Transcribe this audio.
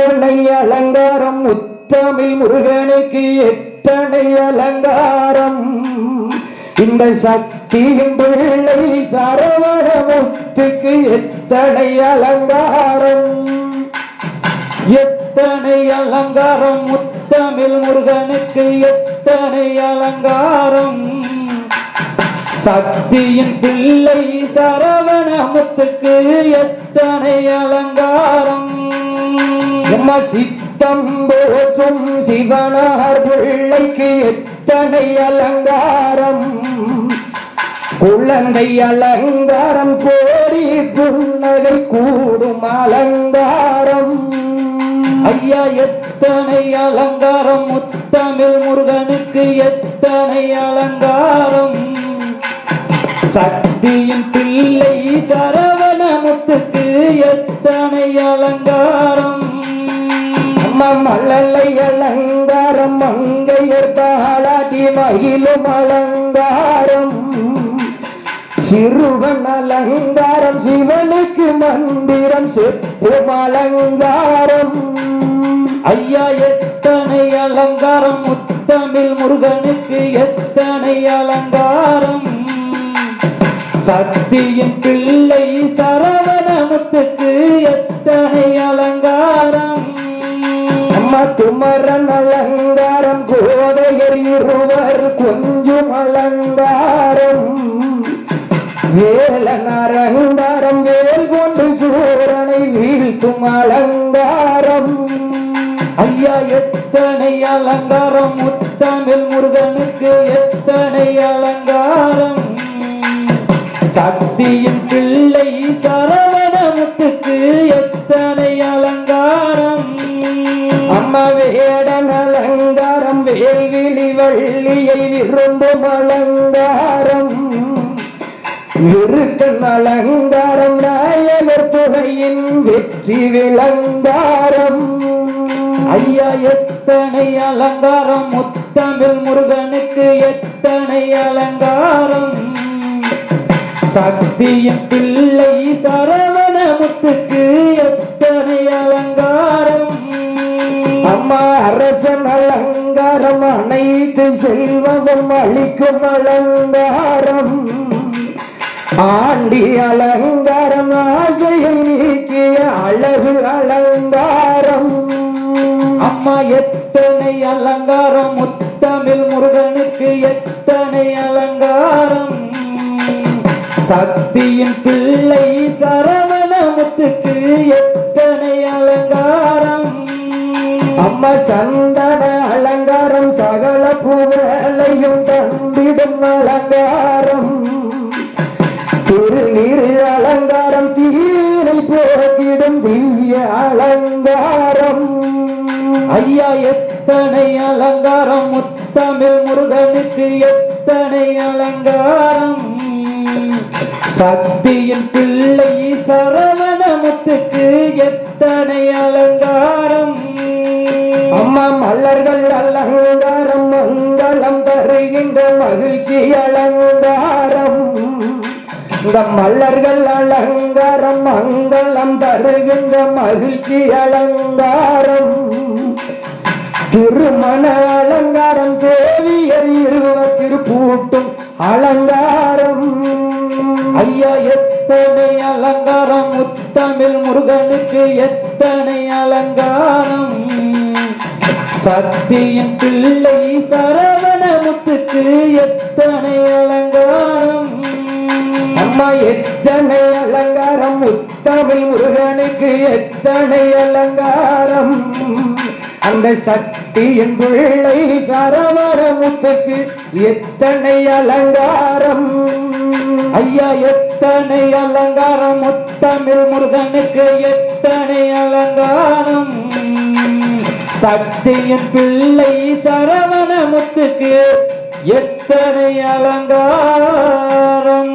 எத்தனை அலங்காரம் முத்தமிழ் முருகனுக்கு எத்தனை அலங்காரம்? இந்த சக்தியின் பிள்ளை சரவண முத்துக்கு எத்தனை அலங்காரம்? எத்தனை அலங்காரம்? முத்தமிழ் முருகனுக்கு எத்தனை அலங்காரம்? சக்தியின் பிள்ளை சரவண முத்துக்கு எத்தனை அலங்காரம்? எம்ம சித்தம் போற்றும் சிவனார் பிள்ளைக்கு எத்தனை அலங்காரம்? குழந்தை அலங்காரம் கோரி புன்னகை கூடும் அலங்காரம். ஐயா எத்தனை அலங்காரம்? முத்தமிழ் முருகனுக்கு எத்தனை அலங்காரம்? சக்தியின் பிள்ளை சரவண முத்துக்கு எத்தனை அலங்காரம்? அம்மா மல்லலை அலங்காரம் மங்கையர் தாளாட்டி மகிழும் அலங்காரம். சிறுவன் அலங்காரம் சிவனுக்கு மந்திரம் செப்பும் அலங்காரம். ஐயா எத்தனை அலங்காரம்? முத்தமிழ் முருகனுக்கு எத்தனை அலங்காரம்? சக்தியின் பிள்ளை சரவண முத்துக்கு வேலன் அலங்காரம் வேல் கொண்டு சூரனை வீழ்த்தும் அலங்காரம். ஐயா எத்தனை அலங்காரம்? முத்தமிழ் முருகனுக்கு எத்தனை அலங்காரம்? சக்தியின் பிள்ளை சரவணமுத்துக்கு எத்தனை அலங்காரம்? அம்மா வேடன் அலங்காரம் வேல்விழி வள்ளியை விரும்பும் அலங்காரம். விருத்தன் அலங்காரம் நாயகர் துணையின் வெற்றி விளங்காரம். ஐயா எத்தனை அலங்காரம்? முத்தமிழ் முருகனுக்கு எத்தனை அலங்காரம்? சக்தியின் பிள்ளை சரவண முத்துக்கு எத்தனை அலங்காரம்? அம்மா அரசன் அலங்காரம் அனைத்து செல்வமும் அளிக்கும் அலங்காரம். ஆண்டி அலங்காரம் ஆசையை நீக்கிய அழகு அலங்காரம். அம்மா எத்தனை அலங்காரம்? முத்தமிழ் முருகனுக்கு எத்தனை அலங்காரம்? சக்தியின் பிள்ளை சரவண முத்துக்கு எத்தனை அலங்காரம்? அம்மா சந்தன அலங்காரம் சகல புகழையும் தந்திடும் அலங்காரம். திருநீரு அலங்காரம் தீரை போக்கிடும் திவ்ய அலங்காரம். ஐயா எத்தனை அலங்காரம்? முத்தமிழ் முருகனுக்கு எத்தனை அலங்காரம்? சக்தியின் பிள்ளை சரவண முத்துக்கு எத்தனை அலங்காரம்? அம்மா மலர்கள் அலங்காரம் மங்களம் தருகின்ற மகிழ்ச்சி அலங்காரம். இந்த மலர்கள் அலங்காரம் மங்களம் தருகின்ற மகிழ்ச்சி அலங்காரம். திருமண அலங்காரம் தேவியர் இருவத்திரு பூட்டும் அலங்காரம். ஐயா எத்தனை அலங்காரம்? முத்தமிழ் முருகனுக்கு எத்தனை அலங்காரம்? சத்தியின் பிள்ளை சரவண முத்துக்கு எத்தனை அலங்காரம்? அம்மா எத்தனை அலங்காரம்? முத்தமிழ் முருகனுக்கு எத்தனை அலங்காரம்? அந்த சக்தியின் பிள்ளை சரவண முத்துக்கு எத்தனை அலங்காரம்? ஐயா எத்தனை அலங்காரம்? முத்தமிழ் முருகனுக்கு எத்தனை அலங்காரம்? சக்தியின் பிள்ளை சரவண முத்துக்கு எத்தனை அலங்காரம்?